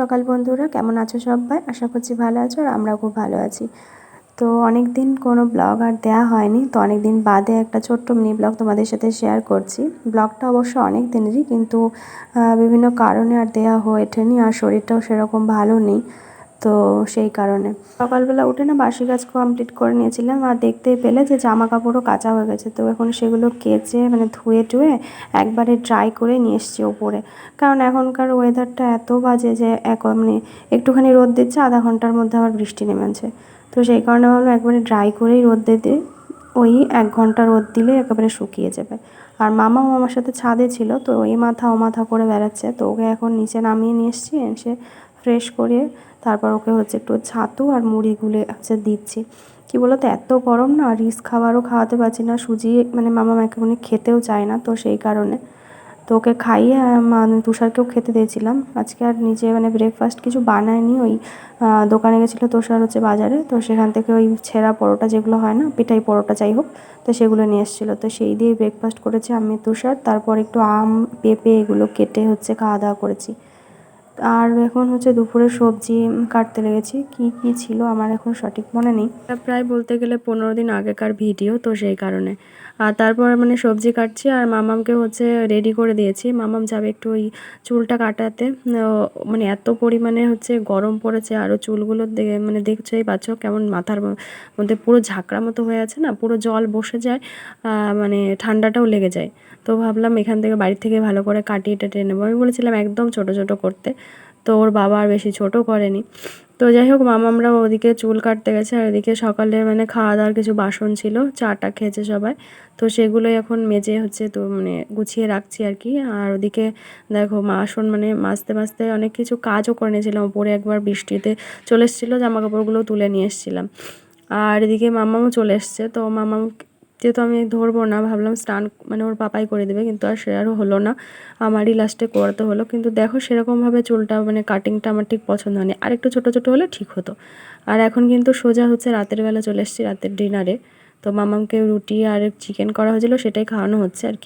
সকাল বন্ধুরা, কেমন আছো সবাই? আশা করছি ভালো আছো আর আমরা খুব ভালো আছি। তো অনেক দিন কোনো ব্লগ আর দেওয়া হয়নি, তো অনেক দিন বাদে একটা ছোট্ট মিনি ব্লগ তোমাদের সাথে শেয়ার করছি। ব্লগটা অবশ্য অনেক দিনেরই, কিন্তু বিভিন্ন কারণে আর দেওয়া হয়ে ওঠেনি আর শরীরটাও সেরকম ভালো নেই। তো সেই কারণে। সকালবেলা উঠে না বাসি কাজ কমপ্লিট করে নিয়েছিলাম আর দেখতে পেলে যে জামা কাপড়ও কাঁচা হয়ে গেছে। তো এখন সেগুলো কেচে মানে ধুয়ে টুয়ে একবারে ড্রাই করে নিয়ে এসছি ওপরে। কারণ এখনকার ওয়েদারটা এত বাজে যে এক মানে একটুখানি রোদ দিচ্ছে, আধা ঘণ্টার মধ্যে আবার বৃষ্টি নেমেছে। তো সেই কারণে ভাবলাম একবারে ড্রাই করেই রোদ দিতে ওই এক ঘণ্টা রোদ দিলে একেবারে শুকিয়ে যাবে। আর মামাও আমার সাথে ছাদে ছিল, তো ওই মাথা ও মাথা করে বেড়াচ্ছে, তো ওকে এখন নিচে নামিয়ে নিয়ে এসছি, এসে ফ্রেশ করে তারপর ওকে হচ্ছে একটু ছাতু আর মুড়ি গুলে হচ্ছে দিচ্ছি। কী বলো তো এত গরম না রিস খাবারও খাওয়াতে পারছি না, সুজি মানে মামা একেবারে খেতেও চায় না তো সেই কারণে। তো ওকে খাইয়ে মানে তুষারকেও খেতে দিয়েছিলাম। আজকে আর নিজে মানে ব্রেকফাস্ট কিছু বানায়নি, ওই দোকানে গেছিল তুষার হচ্ছে বাজারে, তো সেখান থেকে ওই ছেঁড়া পরোটা যেগুলো হয় না, পিঠাই পরোটা যাই হোক, তো সেগুলো নিয়ে এসেছিল। তো সেই দিয়েই ব্রেকফাস্ট করেছি আমি তুষার, তারপর একটু আম, পেঁপে এগুলো কেটে হচ্ছে খাওয়া দাওয়া করেছি। আর এখন হচ্ছে দুপুরে সবজি কাটতে লেগেছি। কি কি ছিল আমার এখন সঠিক মনে নেই। প্রায় বলতে গেলে পনেরো দিন আগেকার ভিডিও তো সেই কারণে। আর তারপর মানে সবজি কাটছি আর মামামকে হচ্ছে রেডি করে দিয়েছি। মামাম যাবে একটু ওই চুলটা কাটাতে। মানে এত পরিমাণে হচ্ছে গরম পড়েছে আরও চুলগুলো মানে দেখছোই পাচ্ছ কেমন মাথার মধ্যে পুরো ঝাঁকড়া মতো হয়ে আছে না? পুরো জল বসে যায় মানে ঠান্ডাটাও লেগে যায়। তো ভাবলাম এখান থেকে বাড়ি থেকে ভালো করে কাটিয়ে টাটিয়ে নেব। আমি বলেছিলাম একদম ছোট ছোট করতে। তো ওর বাবা আর বেশি ছোটো করেনি। তো যাই হোক মামামরা ওদিকে চুল কাটতে গেছে আর এদিকে সকালে মানে খাওয়া দাওয়ার কিছু বাসন ছিল, চাটা খেয়েছে সবাই। তো সেগুলোই এখন মেজে হচ্ছে তো মানে গুছিয়ে রাখছি আর কি। আর ওদিকে দেখো বাসন মানে মাজতে মাজতে অনেক কিছু কাজও করে নিয়েছিলাম ওপরে একবার বৃষ্টিতে চলে এসেছিল জামা কাপড়গুলো তুলে নিয়ে এসেছিলাম। আর এদিকে মামামও চলে এসছে, তো মামাম যেহেতু আমি ধরবো না, ভাবলাম স্টান মানে ওর পাপাই করে দেবে, কিন্তু আর সে আরও হলো না। আমারই লাস্টে করতে হলো, কিন্তু দেখো সেরকমভাবে চুলটা মানে কাটিংটা আমার ঠিক পছন্দ হয়নি। আর একটু ছোটো ছোটো হলে ঠিক হতো। আর এখন কিন্তু সোজা হচ্ছে রাতের বেলা চলে এসেছি রাতের ডিনারে তো মামামকে রুটি আর চিকেন করা হয়েছিলো, সেটাই খাওয়ানো হচ্ছে আর কি।